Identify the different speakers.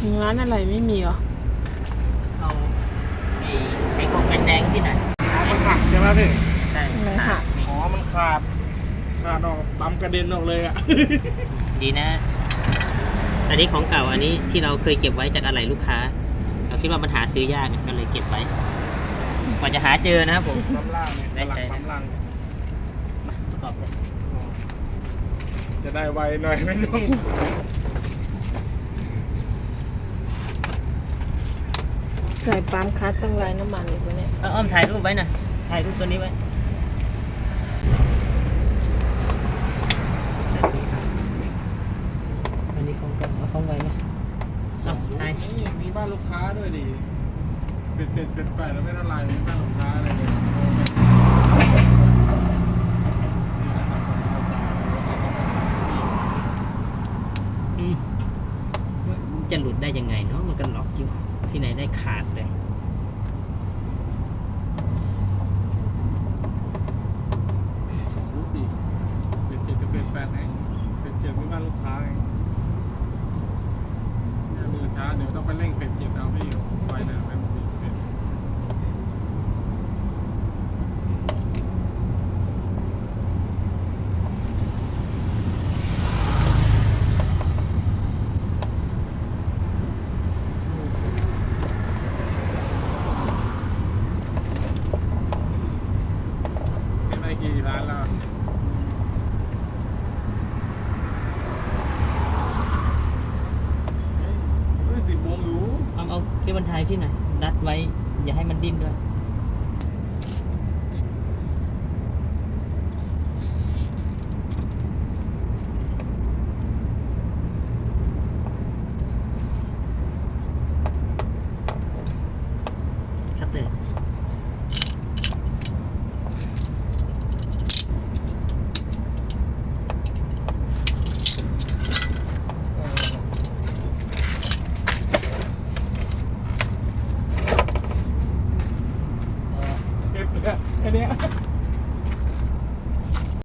Speaker 1: ถึงร้านอะไรไม่มีเหรอ
Speaker 2: เอาไอ้ไอ้พวกแบนแดงที่ไหน
Speaker 3: อ๋อมันหักใช่ไหมพี่
Speaker 2: ใช่
Speaker 1: อะไรหัก
Speaker 2: นี่
Speaker 3: อ๋อมันขาด ขาดออกปั๊มกระเด็นออกเลยอะ
Speaker 2: ดีนะ อันนี้ของเก่าอันนี้ที่เราเคยเก็บไว้จากอะไรลูกค้า เราคิดว่ามันหาซื้อยากก็เลยเก็บไว้กว่าจะหาเจอนะครับผม
Speaker 3: ปั๊มล่างเนี่ยสลัก
Speaker 2: ได้ใช่
Speaker 3: ปั๊มล่าง
Speaker 2: มาประกอบเลย
Speaker 3: อ๋อจะได้ไวหน่อยไม่ต้อง
Speaker 1: ใส่ปั๊มคัสต้องไล่น้ำมันอีกวะเนี่ย
Speaker 2: เอาอ้อมถ่ายรูปไว้หน่อยถ่ายรูปตัวนี้ไว้อันนี้ของเก่าเอาของไว้ไหมเอาถ่าย
Speaker 3: นี่มีบ้านลูกค้าด้วยดิเป็ดเป็ดเป็ดไปแล้วไม่เท่าไหร่มีบ้านลูกค้าอะไรเนี่ยนี่นะครับผมเอาสายเอาเข้าไป
Speaker 2: อืมมันจะหลุดได้ยังไงเนาะมันก็หลอกจิ้ว ที่ไหนได้ขาดเลย
Speaker 3: รู้ดิเป็ดเจ็ดจะเป็นแปดไงเป็ดเจ็ดมีบ้านลูกค้าไงเนี่ยมือช้าเดี๋ยวต้องไปเร่งเป็ดเจ็ดเอาพี่ไฟเนี่ยไปหมดเป็ด เป็นไปกี่ร้านแล้ว ช่วยบรรทาย
Speaker 2: พี่หน่อยนัดไว้ อย่าให้มันดิ้นด้วย อันนี้